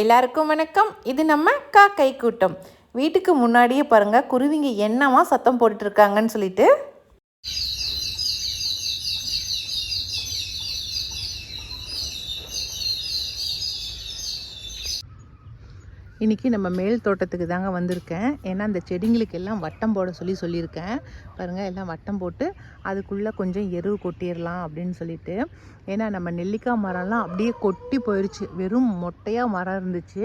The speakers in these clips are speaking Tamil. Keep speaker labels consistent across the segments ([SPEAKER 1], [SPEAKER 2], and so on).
[SPEAKER 1] எல்லாருக்கும் வணக்கம். இது நம்ம காக்கை கூட்டம். வீட்டுக்கு முன்னாடியே பாருங்க குருவிங்க என்னவா சத்தம் போட்டுட்டு இருக்காங்கன்னு சொல்லிட்டு. இன்றைக்கி நம்ம மேல் தோட்டத்துக்கு தாங்க வந்திருக்கேன். ஏன்னா அந்த செடிங்களுக்கு எல்லாம் வட்டம் போட சொல்லி சொல்லியிருக்கேன். பாருங்கள் எல்லாம் வட்டம் போட்டு அதுக்குள்ளே கொஞ்சம் எருவு கொட்டிடலாம் அப்படின்னு சொல்லிட்டு. ஏன்னா நம்ம நெல்லிக்காய் மரம்லாம் அப்படியே கொட்டி போயிடுச்சு வெறும் மொட்டையாக மரம் இருந்துச்சு.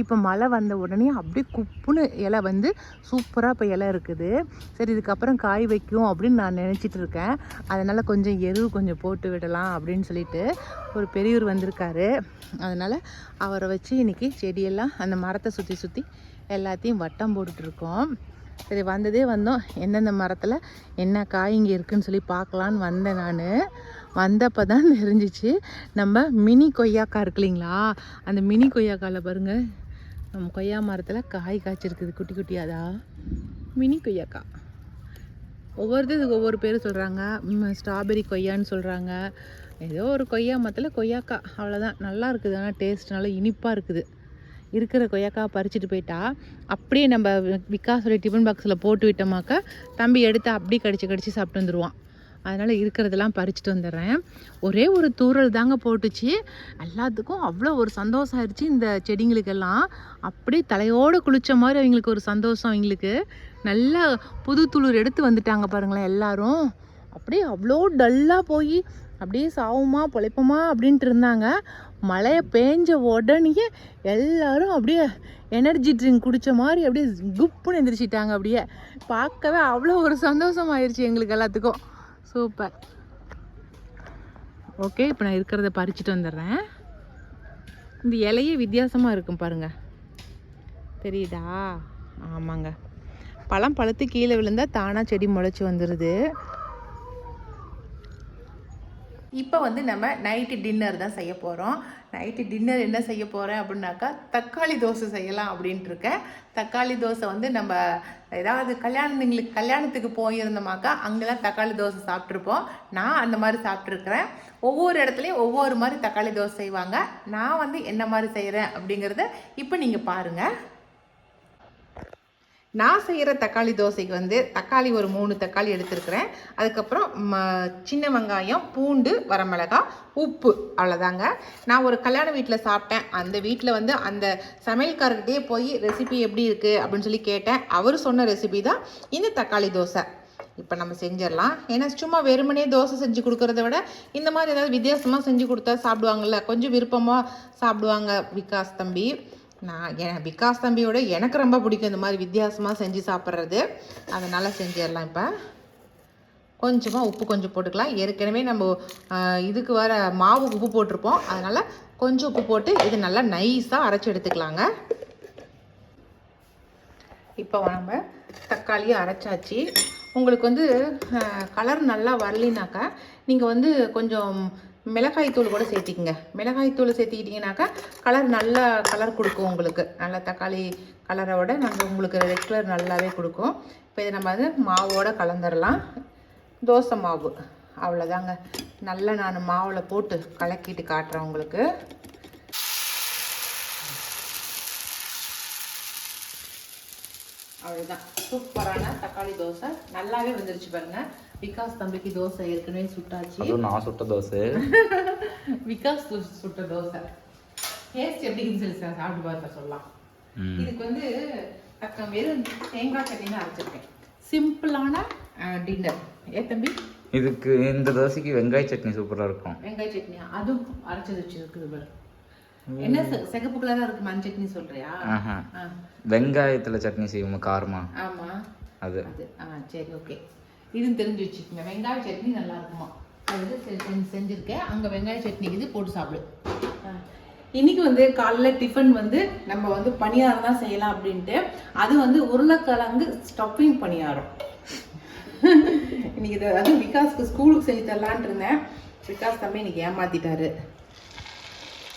[SPEAKER 1] இப்போ மழை வந்த உடனே அப்படியே குப்புன்னு இலை வந்து சூப்பராக இப்போ இலை இருக்குது. சரி இதுக்கப்புறம் காய் வைக்கும் அப்படின்னு நான் நினச்சிட்டு இருக்கேன். அதனால் கொஞ்சம் எருவு கொஞ்சம் போட்டு விடலாம் அப்படின்னு சொல்லிட்டு ஒரு பெரியவர் வந்திருக்காரு. அதனால் அவரை வச்சு இன்றைக்கி செடியெல்லாம் அந்த மரத்தை சுற்றி சுற்றி எல்லாத்தையும் வட்டம் போட்டுட்ருக்கோம் சரி வந்ததே வந்தோம். எந்தெந்த மரத்தில் என்ன காய் இங்கே இருக்குதுன்னு சொல்லி பார்க்கலான்னு வந்தேன் நான். வந்தப்போ தான் தெரிஞ்சிச்சு. நம்ம மினி கொய்யாக்காய் இருக்கு இல்லைங்களா? அந்த மினி கொய்யாக்காயில் பாருங்கள் நம்ம கொய்யா மரத்தில் காய் காய்ச்சிருக்குது. குட்டி குட்டியாதா? மினி கொய்யாக்காய். ஒவ்வொருத்தருக்கு ஒவ்வொரு பேர் சொல்கிறாங்க ஸ்ட்ராபெரி கொய்யான்னு சொல்கிறாங்க ஏதோ ஒரு கொய்யா மரத்தில் கொய்யாக்காய். அவ்வளோதான் நல்லா இருக்குது ஆனால் டேஸ்ட் நல்லா இனிப்பாக இருக்குது. இருக்கிற கொய்யாக்காய் பறிச்சுட்டு போயிட்டா அப்படியே நம்ம விகாஸோட டிஃபன் பாக்ஸில் போட்டு விட்டோமாக்கா தம்பி எடுத்து அப்படியே கடிச்சு கடிச்சு சாப்பிட்டு வந்துடுவான் அதனால் இருக்கிறதெல்லாம் பறிச்சுட்டு வந்துடுறேன். ஒரே ஒரு தூறல் தாங்க போட்டுச்சு. எல்லாத்துக்கும் அவ்வளோ ஒரு சந்தோஷம் ஆயிடுச்சு இந்த செடிங்களுக்கெல்லாம். அப்படியே தலையோடு குளிச்ச மாதிரி அவங்களுக்கு ஒரு சந்தோஷம் அவங்களுக்கு. நல்லா புது துளிர் எடுத்து வந்துட்டாங்க பாருங்களேன் எல்லாரும். அப்படியே அவ்வளோ டல்லாக போய் அப்படியே சாவுமா பொழைப்போமா அப்படின்ட்டு இருந்தாங்க. மழையை பேஞ்ச உடனேயே எல்லாரும் அப்படியே எனர்ஜி ட்ரிங்க் குடித்த மாதிரி அப்படியே குப்புன்னு எந்திரிச்சிட்டாங்க அப்படியே. பார்க்கவே அவ்வளோ ஒரு சந்தோஷம் ஆயிடுச்சு எங்களுக்கு எல்லாத்துக்கும். சூப்பர் ஓகே இப்போ நான் இருக்கிறத பறிச்சுட்டு வந்துடுறேன். இந்த இலையே வித்தியாசமாக இருக்கும் பாருங்கள் தெரியுதா? ஆமாங்க. பழம் பழுத்து கீழே விழுந்தால் தானாக செடி முளைச்சி வந்துடுது இப்போ வந்து நம்ம நைட்டு டின்னர் தான் செய்ய போகிறோம் நைட்டு டின்னர் என்ன செய்ய போகிறேன் அப்படின்னாக்கா தக்காளி தோசை செய்யலாம் அப்படின்ட்டு இருக்கேன். தக்காளி தோசை வந்து நம்ம ஏதாவது கல்யாணங்களுக்கு கல்யாணத்துக்கு போயிருந்தோமாக்கா அங்கெல்லாம் தக்காளி தோசை சாப்பிட்ருப்போம் நான் அந்த மாதிரி சாப்பிட்ருக்குறேன் ஒவ்வொரு இடத்துலையும் ஒவ்வொரு மாதிரி தக்காளி தோசை செய்வாங்க. நான் வந்து என்ன மாதிரி செய்கிறேன் அப்படிங்கிறத இப்போ நீங்கள் பாருங்கள் நான் செய்கிற தக்காளி தோசைக்கு வந்து தக்காளி ஒரு மூணு தக்காளி எடுத்துருக்கிறேன். அதுக்கப்புறம் ம சின்ன வெங்காயம் பூண்டு வரமிளகா உப்பு அவ்வளோதாங்க நான் ஒரு கல்யாண வீட்டில் சாப்பிட்டேன். அந்த வீட்டில் வந்து அந்த சமையல்காரர்கிட்டே போய் ரெசிபி எப்படி இருக்குது அப்படின்னு சொல்லி கேட்டேன். அவர் சொன்ன ரெசிபி தான் இந்த தக்காளி தோசை. இப்போ நம்ம செஞ்சிடலாம். ஏன்னா சும்மா வெறுமனே தோசை செஞ்சு கொடுக்கறத விட இந்த மாதிரி ஏதாவது வித்தியாசமாக செஞ்சு கொடுத்தா சாப்பிடுவாங்கள்ல கொஞ்சம் விருப்பமாக சாப்பிடுவாங்க விகாஸ் தம்பி. நான் என் விகாஸ் தம்பியோட எனக்கு ரொம்ப பிடிக்கும் இந்த மாதிரி வித்தியாசமாக செஞ்சு சாப்பிட்றது. அதனால் செஞ்சிடலாம் இப்போ. கொஞ்சமாக உப்பு கொஞ்சம் போட்டுக்கலாம். ஏற்கனவே நம்ம இதுக்கு வர மாவு உப்பு போட்டிருப்போம். அதனால் கொஞ்சம் உப்பு போட்டு இது நல்லா நைஸாக அரைச்சி எடுத்துக்கலாங்க. இப்போ நம்ம தக்காளியை அரைச்சாச்சு. உங்களுக்கு வந்து கலர் நல்லா வரலினாக்கா நீங்கள் வந்து கொஞ்சம் மிளகாய் தூள் கூட சேர்த்திக்கங்க. மிளகாய் தூள் சேர்த்திக்கிட்டிங்கனாக்கா கலர் நல்லா கலர் கொடுக்கும் உங்களுக்கு. நல்ல தக்காளி கலரை விட நம்ம உங்களுக்கு ரெட் கலர் நல்லாவே கொடுக்கும். இப்போ இதை நம்ம வந்து மாவோட கலந்துடலாம் தோசை மாவு. அவ்வளோதாங்க. நல்லா நான் மாவில் போட்டு கலக்கிட்டு காட்டுறேன் உங்களுக்கு. அவ்வளோதான். சூப்பரான தக்காளி தோசை. நல்லாவே வந்துருச்சு பாருங்கள் விகாஸ் தம்பிக்கு தோசை ஏற்கனவே சுட்டாச்சு.
[SPEAKER 2] அதுவும் நான் சுட்ட தோசை.
[SPEAKER 1] விகாஸ் சுட்ட தோசை. டேஸ்ட் எப்படின்னு சொல்லி சார் சாப்பிட்டு பார்த்த சொல்லலாம். இதுக்கு வந்து வெறும் தேங்காய் சட்னி தான் அரைச்சிருக்கேன் சிம்பிளான டின்னர் ஏ தம்பி?
[SPEAKER 2] இதுக்கு இந்த தோசைக்கு வெங்காய சட்னி சூப்பராக இருக்கும்.
[SPEAKER 1] வெங்காய சட்னியா? அதுவும் அரைச்சது வச்சிருக்குது பாரு என்ன சிகப்பு கலரா இருக்கு மண் சட்னி சொல்றியா?
[SPEAKER 2] வெங்காயத்தில் சட்னி செய்வோம்? காரமா?
[SPEAKER 1] ஆமா.
[SPEAKER 2] அது.
[SPEAKER 1] சரி ஓகே இதுவும் தெரிஞ்சு வச்சுக்கோங்க. வெங்காய சட்னி நல்லா இருக்குமா அது வந்து செ- செஞ்சு- செஞ்சிருக்கேன். அங்கே வெங்காய சட்னி இது போட்டு சாப்பிடு. ஆ. இன்னைக்கு வந்து காலைல டிஃபன் வந்து நம்ம வந்து பணியாரம் தான் செய்யலாம் அப்படின்ட்டு அது வந்து உருளைக்கிழங்கு ஸ்டஃபிங் பணியாரம். இன்னைக்கு இது அது விகாஸ்க்கு ஸ்கூலுக்கு செஞ்சு தரலான்ட்டு இருந்தேன். விகாஸ் தம்பி இன்னைக்கு ஏமாத்திட்டாரு.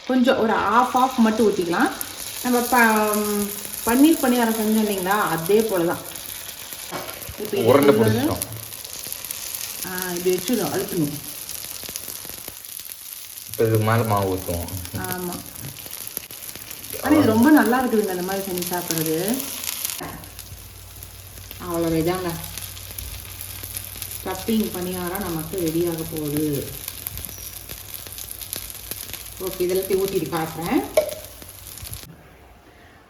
[SPEAKER 1] கொஞ்சம் ஒரு ஆஃப் ஆஃப் மட்டும் ஊற்றிக்கலாம் நம்ம ப பன்னீர் பணியாரம் செஞ்சோம் இல்லைங்களா? அதே போல தான் இப்போ இது
[SPEAKER 2] உருண்டை
[SPEAKER 1] வந்து-
[SPEAKER 2] பிடிச்சிட்டோம்
[SPEAKER 1] ஆ இப்படி வச்சுடும் அழுத்தணும்
[SPEAKER 2] இதுக்கு மேலே மாவு ஊற்றுவோம்
[SPEAKER 1] ஆமாம் ஆனால் இது ரொம்ப நல்லா இருக்குதுங்க அந்த மாதிரி செஞ்சு சாப்பிட்றது. அவ்வளோ இதாங்க ஸ்டப்பிங் பணியாரம் நமக்கு ரெடியாக போகுது. ஓகே இதெல்லாத்தையும் ஊற்றிட்டு காட்டுறேன்.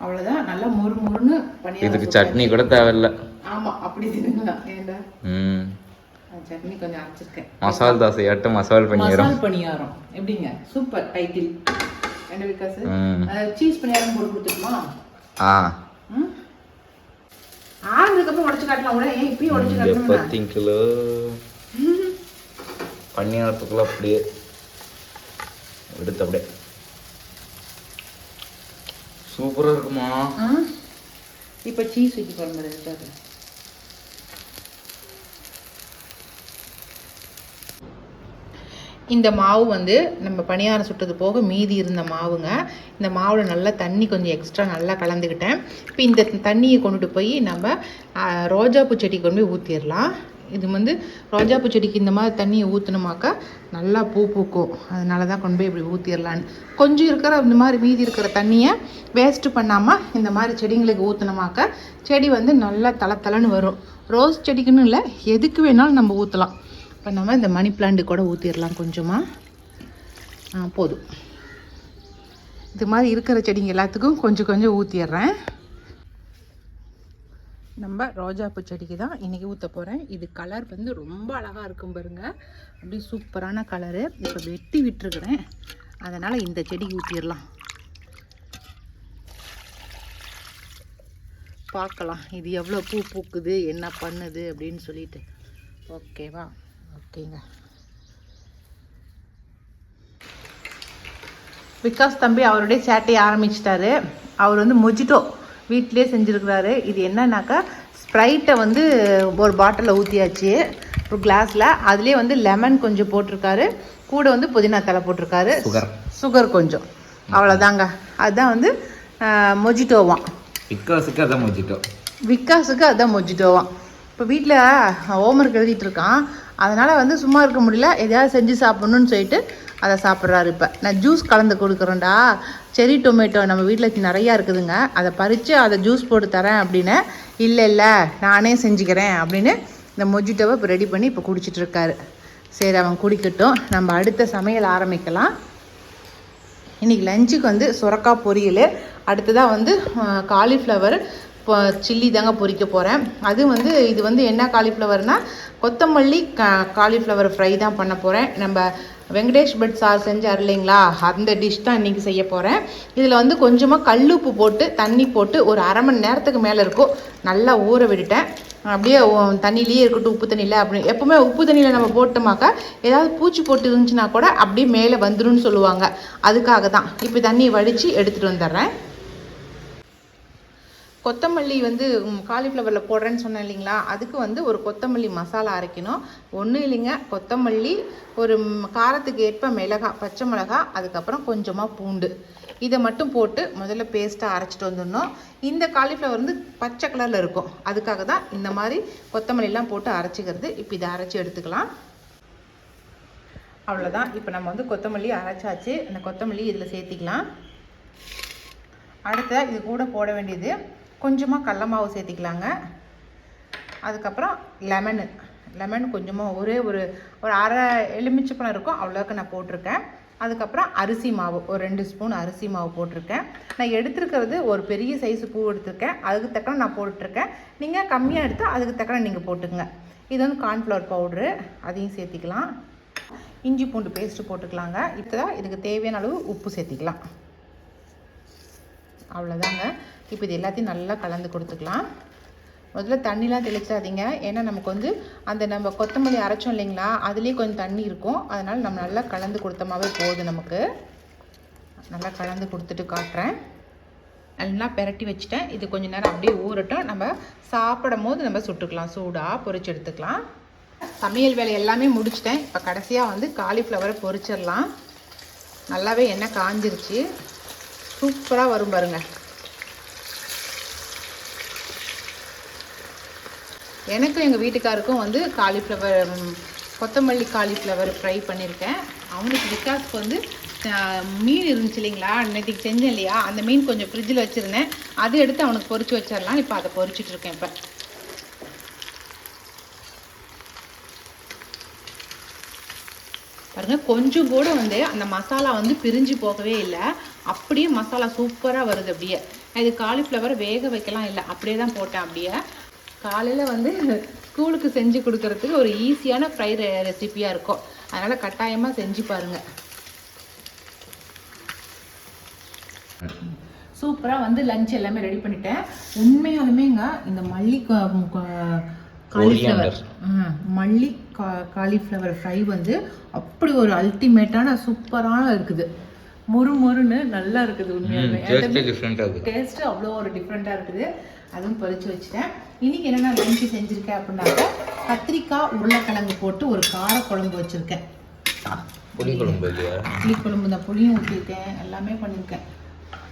[SPEAKER 1] அவ்வளோதான் நல்லா மொறு மொறுன்னு பணியாரம்
[SPEAKER 2] இதுக்கு சட்னி கூட தேவையில்ல.
[SPEAKER 1] ஆமாம் அப்படி தின்னுக்கலாம் ஏண்டா?
[SPEAKER 2] ம்.
[SPEAKER 1] சட்னி கொஞ்சம் அரைச்சிருக்கேன்.
[SPEAKER 2] மசால் தோசையாட்டம் மசால் பன்னீரம்
[SPEAKER 1] மசால் பணியாரம். எப்படிங்க? சூப்பர் டைட்டில் என்ன விகாஸ் சீஸ் பணியாரம் போட்டு கொடுத்துட்டுமா?
[SPEAKER 2] ஆ.
[SPEAKER 1] ம்? ஆறுனதுக்கப்புறம் உடச்சு காட்டலாம் கூட ஏன் இப்பயும் உடச்சு காட்டணும்
[SPEAKER 2] பார்த்தீங்களோ பன்னீரத்துக்குள்ள அப்படியே எடுத்து அப்படியே. சூப்பராக இருக்குமா?
[SPEAKER 1] இப்போ சீஸ் ஊற்றி பாருங்க ரெண்டாவது இந்த மாவு வந்து நம்ம பணியாரம் சுட்டது போக மீதி இருந்த மாவுங்க. இந்த மாவில் நல்லா தண்ணி கொஞ்சம் எக்ஸ்ட்ரா நல்லா கலந்துக்கிட்டேன். இப்போ இந்த தண்ணியை கொண்டுட்டு போய் நம்ம ரோஜாப்பூ செடிக்கு கொண்டு போய் ஊற்றிடலாம் இது வந்து ரோஜாப்பூ செடிக்கு இந்த மாதிரி தண்ணியை ஊற்றினோமாக்கா நல்லா பூ பூக்கும். அதனால தான் கொண்டு போய் இப்படி ஊற்றிடலான்னு கொஞ்சம் இருக்கிற இந்த மாதிரி மீதி இருக்கிற தண்ணியை வேஸ்ட்டு பண்ணாமல் இந்த மாதிரி செடிங்களுக்கு ஊற்றினோமாக்கா செடி வந்து நல்லா தள தளன்னு வரும். ரோஸ் செடிக்குன்னு இல்லை எதுக்கு வேணாலும் நம்ம ஊற்றலாம் இப்போ நம்ம இந்த மணி பிளான்ட் கூட ஊற்றிடலாம் கொஞ்சமாக போதும். இது மாதிரி இருக்கிற செடிங்க எல்லாத்துக்கும் கொஞ்சம் கொஞ்சம் ஊற்றிடுறேன் நம்ம ரோஜாப்பூ செடிக்கு தான் இன்றைக்கி ஊற்ற போகிறேன் இது கலர் வந்து ரொம்ப அழகாக இருக்கும் பாருங்க. அப்படியே சூப்பரான கலரு இப்போ வெட்டி விட்டுருக்குறேன். அதனால் இந்த செடிக்கு ஊற்றிடலாம் பார்க்கலாம். இது எவ்வளோ பூ பூக்குது என்ன பண்ணுது அப்படின்னு சொல்லிட்டு. ஓகேவா? ஓகேங்க. விகாஸ் தம்பி அவருடைய சேட்டையை ஆரம்பிச்சிட்டாரு. அவர் வந்து மொஜிட்டோ வீட்டிலே செஞ்சுருக்கிறாரு. இது என்னன்னாக்கா ஸ்ப்ரைட்டை வந்து ஒரு பாட்டிலில் ஊற்றியாச்சு ஒரு கிளாஸில் அதுலேயே வந்து லெமன் கொஞ்சம் போட்டிருக்காரு. கூட வந்து புதினா தலை போட்டிருக்காரு.
[SPEAKER 2] சுகர்
[SPEAKER 1] சுகர் கொஞ்சம். அவ்வளோதாங்க அதுதான் வந்து மொஜிட்டோவாம்
[SPEAKER 2] பிக்காஸுக்கு அதான் முடிச்சிட்டோம்
[SPEAKER 1] விகாஸுக்கு அதான் மொஜிட்டோவாம் இப்போ வீட்டில் ஹோம்ஒர்க் எழுதிட்டு இருக்கான். அதனால் வந்து சும்மா இருக்க முடியல. எதையாவது செஞ்சு சாப்பிட்ணுன்னு சொல்லிட்டு அதை சாப்பிட்றாரு இப்போ. நான் ஜூஸ் கலந்து கொடுக்குறேன்டா. செரி டொமேட்டோ நம்ம வீட்டில் நிறையா இருக்குதுங்க. அதை பறித்து அதை ஜூஸ் போட்டு தரேன் அப்படின்னு இல்லை இல்லை நானே செஞ்சுக்கிறேன் அப்படின்னு இந்த மொஜிட்டோவை இப்போ ரெடி பண்ணி இப்போ குடிச்சிட்ருக்காரு சரி அவன் குடிக்கட்டும். நம்ம அடுத்த சமையல் ஆரம்பிக்கலாம். இன்றைக்கி லஞ்சுக்கு வந்து சுரக்காய் பொரியல். அடுத்ததாக வந்து காலிஃப்ளவர் இப்போ சில்லி தாங்க பொரிக்க போகிறேன் அது வந்து இது வந்து என்ன காலிஃப்ளவர்னால் கொத்தமல்லி கா காலிஃப்ளவர் ஃப்ரை தான் பண்ண போகிறேன் நம்ம வெங்கடேஷ் பட் சார் செஞ்சார் இல்லைங்களா அந்த டிஷ் தான் இன்றைக்கி செய்ய போகிறேன் இதில் வந்து கொஞ்சமாக கல்லுப்பு போட்டு தண்ணி போட்டு ஒரு அரை மணி நேரத்துக்கு மேலே இருக்கும். நல்லா ஊற விட்டுட்டேன். அப்படியே ஓ- தண்ணியிலேயே இருக்கட்டும் உப்பு தண்ணியில் அப்படின்னு எப்போவுமே உப்பு தண்ணியில் நம்ம போட்டோமாக்கா ஏதாவது பூச்சி போட்டு இருந்துச்சுன்னா கூட அப்படியே மேலே வந்துடும் சொல்லுவாங்க. அதுக்காக தான். இப்போ தண்ணியை வடித்து எடுத்துகிட்டு வந்துடுறேன். கொத்தமல்லி வந்து காலிஃப்ளவரில் போடுறேன்னு சொன்னேன் இல்லைங்களா? அதுக்கு வந்து ஒரு கொத்தமல்லி மசாலா அரைக்கணும். ஒன்றும் இல்லைங்க. கொத்தமல்லி ஒரு காரத்துக்கு ஏற்ப மிளகா பச்சை மிளகா அதுக்கப்புறம் கொஞ்சமாக பூண்டு. இதை மட்டும் போட்டு முதல்ல பேஸ்ட்டாக அரைச்சிட்டு வந்துடணும். இந்த காலிஃப்ளவர் வந்து பச்சை கலரில் இருக்கும். அதுக்காக தான் இந்த மாதிரி கொத்தமல்லிலாம் போட்டு அரைச்சிக்கிறது. இப்போ இதை அரைச்சி எடுத்துக்கலாம். அவ்வளோதான் இப்போ நம்ம வந்து கொத்தமல்லி அரைச்சாச்சு. அந்த கொத்தமல்லி இதில் சேர்த்திக்கலாம். அடுத்த இது கூட போட வேண்டியது கொஞ்சமாக கடல மாவு சேர்த்திக்கலாங்க. அதுக்கப்புறம் லெமனு லெமன் கொஞ்சமாக ஒரே ஒரு ஒரு அரை எலுமிச்சப்பழம் இருக்கும் அவ்வளோக்கு நான் போட்டிருக்கேன். அதுக்கப்புறம் அரிசி மாவு ஒரு ரெண்டு ஸ்பூன் அரிசி மாவு போட்டிருக்கேன். நான் எடுத்துருக்கிறது ஒரு பெரிய சைஸ் பூ எடுத்திருக்கேன். அதுக்கு தக்கன நான் போட்டுருக்கேன். நீங்கள் கம்மியாக எடுத்தால் அதுக்கு தக்கன நீங்கள் போட்டுக்கங்க. இது வந்து கார்ன்ஃப்ளவர் பவுட்ரு அதையும் சேர்த்திக்கலாம். இஞ்சி பூண்டு பேஸ்ட்டு போட்டுக்கலாங்க. இப்போ தான் இதுக்கு தேவையான அளவு உப்பு சேர்த்திக்கலாம். அவ்வளோதாங்க இப்போ இது எல்லாத்தையும் நல்லா கலந்து கொடுத்துக்கலாம். முதல்ல தண்ணிலாம் தெளிச்சாதீங்க ஏன்னா நமக்கு வந்து அந்த நம்ம கொத்தமல்லி அரைச்சோம் இல்லைங்களா அதுலேயே கொஞ்சம் தண்ணி இருக்கும். அதனால் நம்ம நல்லா கலந்து கொடுத்தமாவே போதும் நமக்கு. நல்லா கலந்து கொடுத்துட்டு காட்டுறேன். நல்லா பெரட்டி வச்சுட்டேன். இது கொஞ்ச நேரம் அப்படியே ஊறட்டும். நம்ம சாப்பிடும் போது நம்ம சுட்டுக்கலாம். சூடாக பொரிச்சு எடுத்துக்கலாம். சமையல் வேலை எல்லாமே முடிச்சிட்டேன். இப்போ கடைசியாக வந்து காலிஃப்ளவரை பொறிச்சிடலாம் நல்லாவே எண்ணெய் காஞ்சிருச்சு. சூப்பராக வரும் பாருங்கள் எனக்கும் எங்கள் வீட்டுக்காருக்கும் வந்து காலிஃப்ளவர் கொத்தமல்லி காலிஃப்ளவர் ஃப்ரை பண்ணியிருக்கேன் அவனுக்கு விகாஸ்க்கு வந்து மீன் இருந்துச்சு இல்லைங்களா? நேற்றுக்கு செஞ்சேன் இல்லையா? அந்த மீன் கொஞ்சம் ஃப்ரிட்ஜில் வச்சுருந்தேன். அது எடுத்து அவனுக்கு பொறிச்சு வச்சிடலாம் இப்போ அதை பொரிச்சிட்டு இருக்கேன் இப்போ. பாருங்கள் கொஞ்சம் கூட வந்து அந்த மசாலா வந்து பிரிஞ்சு போகவே இல்லை. அப்படியே மசாலா சூப்பராக வருது அப்படியே. இது காலிஃப்ளவர் வேக வைக்கலாம் இல்லை அப்படியே தான் போட்டேன் அப்படியே. காலையில் வந்து ஸ்கூலுக்கு செஞ்சு கொடுக்கறதுக்கு ஒரு ஈஸியான ஃப்ரை ரெசிபியாக இருக்கும். அதனால் கட்டாயமாக செஞ்சு பாருங்கள் சூப்பராக வந்து லஞ்ச் எல்லாமே ரெடி பண்ணிட்டேன். உண்மையாலுமேங்க இந்த மல்லி காலிஃப்ளவர் மல்லி கா காலிஃப்ளவர் ஃப்ரை வந்து அப்படி ஒரு அல்டிமேட்டான சூப்பரான இருக்குது. முறு முறுன்னு நல்லா இருக்குது உண்மையாலுமே.
[SPEAKER 2] டேஸ்ட்டு
[SPEAKER 1] அவ்வளோ ஒரு டிஃப்ரெண்ட்டாக இருக்குது. அதுவும் பொரிச்சு வச்சுட்டேன். இன்னைக்கு என்னென்ன லஞ்சு செஞ்சுருக்கேன் அப்படின்னாக்கா கத்திரிக்காய் உருளைக்கிழங்கு போட்டு ஒரு கார குழம்பு வச்சுருக்கேன்.
[SPEAKER 2] புளி குழம்பு இல்லையா?
[SPEAKER 1] புளி குழம்பு இந்த புளியும் ஊற்றிருக்கேன் எல்லாமே பண்ணியிருக்கேன்.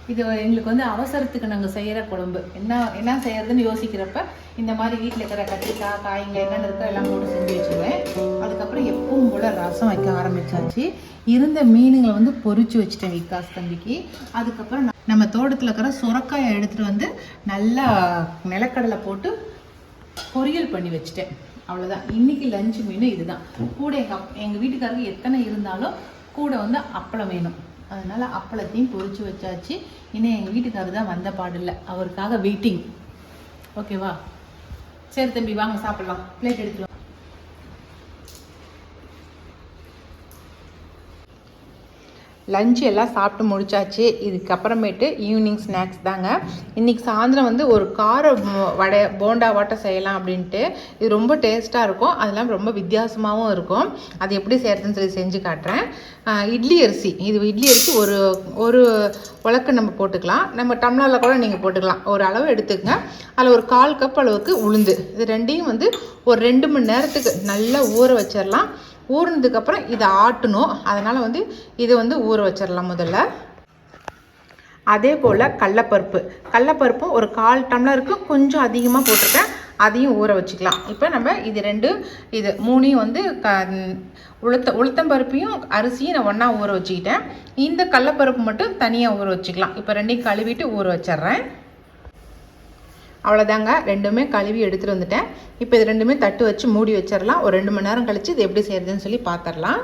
[SPEAKER 1] இது எங்களுக்கு வந்து அவசரத்துக்கு நாங்கள் செய்கிற குழம்பு. என்ன என்ன செய்யறதுன்னு யோசிக்கிறப்ப இந்த மாதிரி வீட்டில் இருக்கிற கத்திரிக்காய் காய்ங்க என்னென்ன இருக்கோ எல்லாம் போட்டு செஞ்சு வச்சுருவேன். அதுக்கப்புறம் எப்பவும் போல் ரசம் வைக்க ஆரம்பிச்சாச்சு. இருந்த மீனுங்களை வந்து பொரிச்சு வச்சுட்டேன் விகாஸ் தம்பிக்கு. அதுக்கப்புறம் ந- நம்ம தோட்டத்தில் இருக்கிற சுரக்காயை எடுத்துகிட்டு வந்து நல்லா நிலக்கடலை போட்டு பொரியல் பண்ணி வச்சுட்டேன். அவ்வளோதான் இன்னைக்கு லஞ்சு மீன் இதுதான். கூட எங்கள் அப் எங்கள் வீட்டுக்காரருக்கு எத்தனை இருந்தாலும் கூட வந்து அப்பளம் வேணும். அதனால் அப்பளத்தையும் பொறிச்சு வச்சாச்சு. இன்னும் எங்கள் வீட்டுக்காரர் தான் வந்த பாடில்லை அவருக்காக வெயிட்டிங் ஓகேவா சரி தம்பி வாங்க சாப்பிடலாம். பிளேட் எடுத்துட்டு வா. லஞ்சு எல்லாம் சாப்பிட்டு முடிச்சாச்சு. இதுக்கப்புறமேட்டு ஈவினிங் ஸ்நாக்ஸ் தாங்க. இன்றைக்கி சாயந்தரம் வந்து ஒரு கார வடை போண்டா வாட்டை செய்யலாம் அப்படின்ட்டு. இது ரொம்ப டேஸ்ட்டாக இருக்கும். அதெல்லாம் ரொம்ப வித்தியாசமாகவும் இருக்கும். அது எப்படி செய்கிறதுன்னு சொல்லி செஞ்சு காட்டுறேன். இட்லி அரிசி. இது இட்லி அரிசி ஒரு ஒரு உலக்கு நம்ம போட்டுக்கலாம். நம்ம டம்ளரில் கூட நீங்கள் போட்டுக்கலாம். ஒரு அளவு எடுத்துக்கங்க. அதில் ஒரு கால் கப் அளவுக்கு உளுந்து. இது ரெண்டையும் வந்து ஒரு ரெண்டு மணி நேரத்துக்கு நல்லா ஊற வச்சிடலாம் ஊறினதுக்கப்புறம் இதை ஆட்டணும். அதனால் வந்து இதை வந்து ஊற வச்சிடலாம் முதல்ல. அதே போல் கடலப்பருப்பு. கடலப்பருப்பும் ஒரு கால் டம்ளருக்கு கொஞ்சம் அதிகமாக போட்டிருக்கேன். அதையும் ஊற வச்சுக்கலாம். இப்போ நம்ம இது ரெண்டு இது மூணையும் வந்து க உளுத்த உளுத்தம்பருப்பையும் அரிசியும் நான் ஒன்றா ஊற வச்சுக்கிட்டேன். இந்த கடலப்பருப்பு மட்டும் தனியாக ஊற வச்சுக்கலாம். இப்போ ரெண்டையும் கழுவிட்டு ஊற வச்சிட்றேன். அவ்வளோதாங்க ரெண்டுமே கழுவி எடுத்துகிட்டு வந்துட்டேன். இப்போ இது ரெண்டுமே தட்டு வச்சு மூடி வச்சிடலாம் ஒரு ரெண்டு மணி நேரம் கழித்து இது எப்படி செய்கிறதுன்னு சொல்லி பார்த்துடலாம்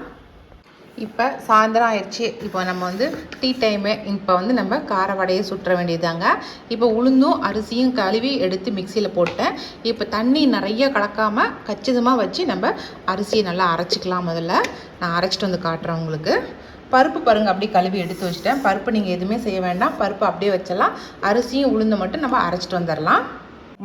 [SPEAKER 1] இப்போ சாயந்தரம் ஆயிடுச்சு. இப்போ நம்ம வந்து டீ டைமு. இப்போ வந்து நம்ம கார வடையை சுற்ற வேண்டியதாங்க இப்போ உளுந்தும் அரிசியும் கழுவி எடுத்து மிக்சியில் போட்டேன். இப்போ தண்ணி நிறைய கலக்காமல் கச்சிதமாக வச்சு நம்ம அரிசியை நல்லா அரைச்சிக்கலாம் முதல்ல. நான் அரைச்சிட்டு வந்து காட்டுறேன் உங்களுக்கு. பருப்பு பாருங்க அப்படியே கழுவி எடுத்து வச்சுட்டேன். பருப்பு நீங்கள் எதுவுமே செய்ய வேண்டாம். பருப்பு அப்படியே வச்சிடலாம். அரிசியும் உளுந்து மட்டும் நம்ம அரைச்சிட்டு வந்துடலாம்.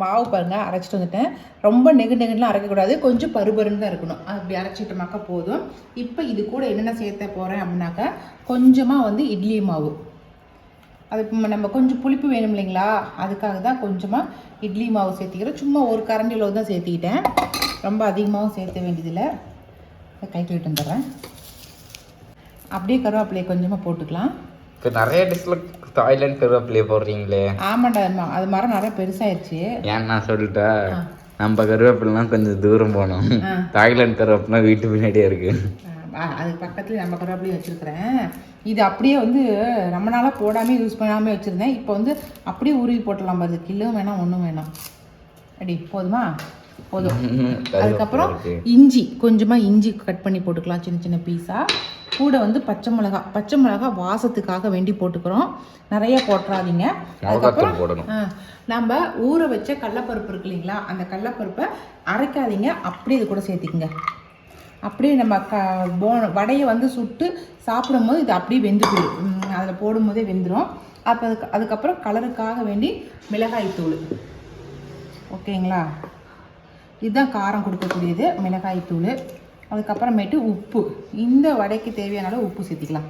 [SPEAKER 1] மாவு பாருங்க அரைச்சிட்டு வந்துட்டேன். ரொம்ப நெகு நெகுலாம் அரைக்கக்கூடாது. கொஞ்சம் பருபருன்னு தான் இருக்கணும். அப்படி அரைச்சிட்டோமாக்கா போதும். இப்போ இது கூட என்னென்ன சேர்த்த போகிறேன் அப்படின்னாக்கா கொஞ்சமாக வந்து இட்லி மாவு. அது நம்ம கொஞ்சம் புளிப்பு வேணும் இல்லைங்களா? அதுக்காக தான் கொஞ்சமாக இட்லி மாவு சேர்த்திக்கிறேன் சும்மா ஒரு கரண்டியில் தான் சேர்த்திக்கிட்டேன். ரொம்ப அதிகமாகவும் சேர்த்த வேண்டியதில்லை. கை கழுவிட்டு வந்துடுறேன். அப்படியே கருவேப்பிலையை கொஞ்சமாக போட்டுக்கலாம்.
[SPEAKER 2] இப்போ நிறைய டிஷ்ல தாய்லாந்து கருவேப்பிலையை போடுறீங்களே.
[SPEAKER 1] ஆமாண்டா அது மரம் நிறைய பெருசாயிருச்சு.
[SPEAKER 2] ஏன் நான் சொல்லிட்டா நம்ம கருவேப்பிலாம் கொஞ்சம் தூரம் போனோம்
[SPEAKER 1] ஆ.
[SPEAKER 2] தாய்லாந்து கருவேப்பிலாம் வீட்டு பின்னாடியே இருக்கு.
[SPEAKER 1] அது பக்கத்துல நம்ம கருவேப்பிலையும் வச்சுருக்கிறேன். இது அப்படியே வந்து ரொம்ப நாளாக போடாமல் யூஸ் பண்ணாமல் வச்சுருந்தேன். இப்போ வந்து அப்படியே உருவி போட்டலாம் பாருது கிலோ வேணாம் ஒன்றும் வேணாம். அடி போதுமா? போதும். அதுக்கப்புறம் இஞ்சி கொஞ்சமாக இஞ்சி கட் பண்ணி போட்டுக்கலாம் சின்ன சின்ன பீஸாக கூட வந்து பச்சை மிளகா பச்சை மிளகா வாசத்துக்காக வேண்டி போட்டுக்கிறோம். நிறைய போட்டுறாதீங்க. ஆ, நம்ம ஊற வச்ச கடலப்பருப்பு இருக்கு இல்லைங்களா அந்த கடலப்பருப்பை அரைக்காதீங்க. அப்படியே இது கூட சேர்த்திக்கங்க. அப்படியே நம்ம க போ வடையை வந்து சுட்டு சாப்பிடும்போது இது அப்படியே வெந்துடும். அதில் போடும்போதே வெந்துடும் அப்போ அதுக்கு அதுக்கப்புறம் கலருக்காக வேண்டி மிளகாய் தூள் ஓகேங்களா? இதுதான் காரம் கொடுக்கக்கூடியது மிளகாய் தூள். அதுக்கப்புறமேட்டு உப்பு. இந்த வடைக்கு தேவையான அளவு உப்பு சேர்த்திக்கலாம்.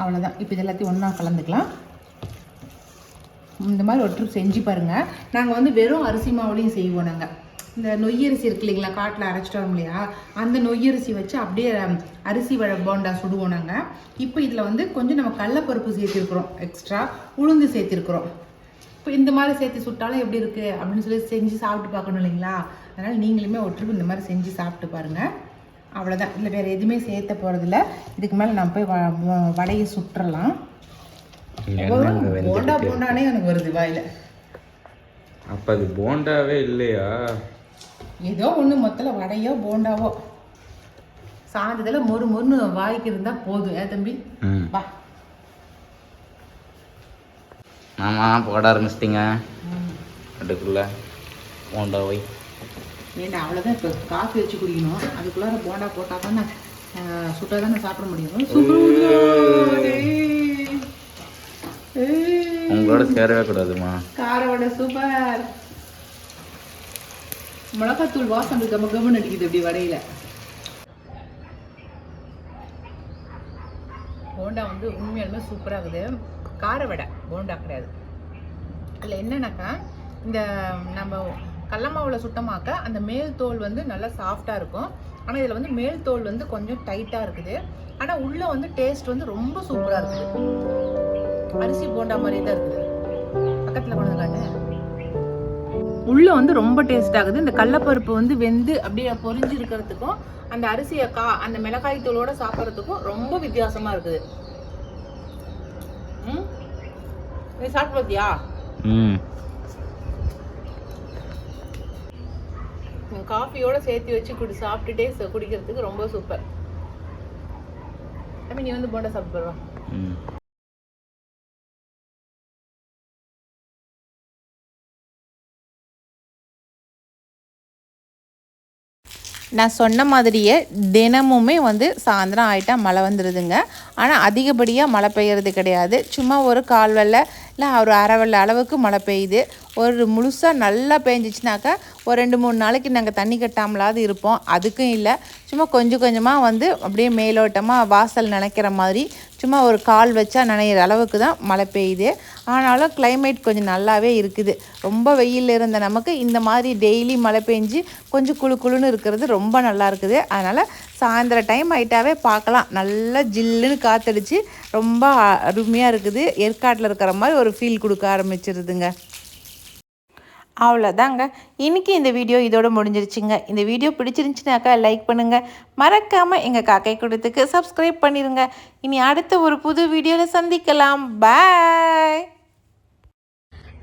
[SPEAKER 1] அவ்வளோதான் இப்போ இது எல்லாத்தையும் ஒன்றா கலந்துக்கலாம். இந்த மாதிரி ஒரு ட்ரிப் செஞ்சு பாருங்கள் நாங்கள் வந்து வெறும் அரிசி மாவுலையும் செய்வோம் நாங்கள் இந்த நொய்யரிசி இருக்கு இல்லைங்களா காட்டில் அரைச்சிட்டு வரோம் இல்லையா? அந்த நொய்யரிசி வச்சு அப்படியே அரிசி வடை போண்டா சுடுவோம் நாங்கள் இப்போ இதில் வந்து கொஞ்சம் நம்ம கடலப்பருப்பு சேர்த்துருக்குறோம் எக்ஸ்ட்ரா உளுந்து சேர்த்துருக்குறோம். இப்போ இந்த மாதிரி சேர்த்து சுட்டாலும் எப்படி இருக்குது அப்படின்னு சொல்லி செஞ்சு சாப்பிட்டு பார்க்கணும் இல்லைங்களா? அதனால் நீங்களுமே ஒரு ட்ரிப் இந்த மாதிரி செஞ்சு சாப்பிட்டு பாருங்கள் அவ்வளோதான் இல்லை வேறு எதுவுமே சேர்த்த போகிறதில்ல இதுக்கு மேலே நான் போய் வடையை சுட்டுறலாம். போண்டா போண்டானே எனக்கு வருது வாயில்.
[SPEAKER 2] அப்போ அது போண்டாவே இல்லையா?
[SPEAKER 1] ஏதோ ஒன்று மொத்தத்தில் வடையோ போண்டாவோ. சாதத்தில் மொறு மொறுன்னு வாய்க்கு இருந்தால் போதும். ஏ தம்பி? வா.
[SPEAKER 2] ஆமாம் போட ஆரம்பிச்சிட்டிங்க அதுக்குள்ள போண்டாவை
[SPEAKER 1] ஏண்டா அவ்வளோதான் இப்போ காஃபி வச்சு குடிக்கணும். அதுக்குள்ளார போண்டா போட்டால் தானே சுட்டால் தானே சாப்பிட முடியும். சூப்பர்
[SPEAKER 2] உங்களோட சேரவே கூடாதுமா
[SPEAKER 1] கார வடை சூப்பர். மிளகாத்தூள் வாசம் கம்ம கம்மன்னு அடிக்குது இப்படி வடையில. போண்டா வந்து உண்மையாலுமே சூப்பராக இருக்குது. கார வடை போண்டா கிடையாது. அதில் என்னன்னாக்கா இந்த நம்ம கடல மாவில் சுத்தமாக்க அந்த மேல் தோல் வந்து நல்லா சாஃப்டாக இருக்கும். ஆனால் இதில் வந்து மேல் தோல் வந்து கொஞ்சம் டைட்டாக இருக்குது. ஆனால் உள்ளே வந்து டேஸ்ட் வந்து ரொம்ப சூப்பராக இருக்குது. அரிசி போண்டா மாதிரி தான் இருக்குது. பக்கத்தில் கொண்டு காட்டு உள்ள வந்து ரொம்ப டேஸ்ட் ஆகுது. இந்த கடலப்பருப்பு வந்து வெந்து அப்படியே பொரிஞ்சு இருக்கிறதுக்கும் அந்த அரிசியை கா அந்த மிளகாய் தூளோட சாப்பிட்றதுக்கும் ரொம்ப வித்தியாசமா இருக்குது. ம். நீ சாப்பிட்டு பார்த்தியா
[SPEAKER 2] ம்
[SPEAKER 1] காஃபியோட சேர்த்து வச்சு குடி சாப்பிட்டுட்டே குடிக்கிறதுக்கு ரொம்ப சூப்பர் ஐ நீ வந்து போண்டா சாப்பிட்டு
[SPEAKER 2] ம்.
[SPEAKER 1] நான் சொன்ன மாதிரியே தினமுமே வந்து சாயந்தரம் ஆகிட்டா மழை வந்துடுதுங்க ஆனால் அதிகப்படியாக மழை பெய்யறது கிடையாது. சும்மா ஒரு கால் வெள்ளை இல்லை ஒரு அரை வெள்ளை அளவுக்கு மழை பெய்யுது. ஒரு முழுசாக நல்லா பெஞ்சிச்சுனாக்கா ஒரு ரெண்டு மூணு நாளைக்கு நாங்கள் தண்ணி கட்டாமலாவது இருப்போம். அதுக்கும் இல்லை சும்மா கொஞ்சம் கொஞ்சமாக வந்து அப்படியே மேலோட்டமாக வாசல் நினைக்கிற மாதிரி சும்மா ஒரு கால் வச்சா நனையிற அளவுக்கு தான் மழை பெய்யுது. ஆனாலும் கிளைமேட் கொஞ்சம் நல்லாவே இருக்குது. ரொம்ப வெயில் இருந்த நமக்கு இந்த மாதிரி டெய்லி மழை பெஞ்சு கொஞ்சம் குளு குளுன்னு இருக்கிறது ரொம்ப நல்லா இருக்குது. அதனால் சாயந்தரம் டைம் ஆகிட்டாவே பார்க்கலாம். நல்லா ஜில்லுன்னு காத்தடிச்சு ரொம்ப அருமையாக இருக்குது. ஏற்காட்டில் இருக்கிற மாதிரி ஒரு ஃபீல் கொடுக்க ஆரம்பிச்சிருதுங்க. அவ்வளோதாங்க. இன்றைக்கி இந்த வீடியோ இதோடு முடிஞ்சிருச்சுங்க. இந்த வீடியோ பிடிச்சிருந்துச்சுனாக்கா லைக் பண்ணுங்கள் மறக்காமல் எங்கள் காக்கை கூடத்துக்கு சப்ஸ்கிரைப் பண்ணிடுங்க இனி அடுத்த ஒரு புது வீடியோவில் சந்திக்கலாம். பாய்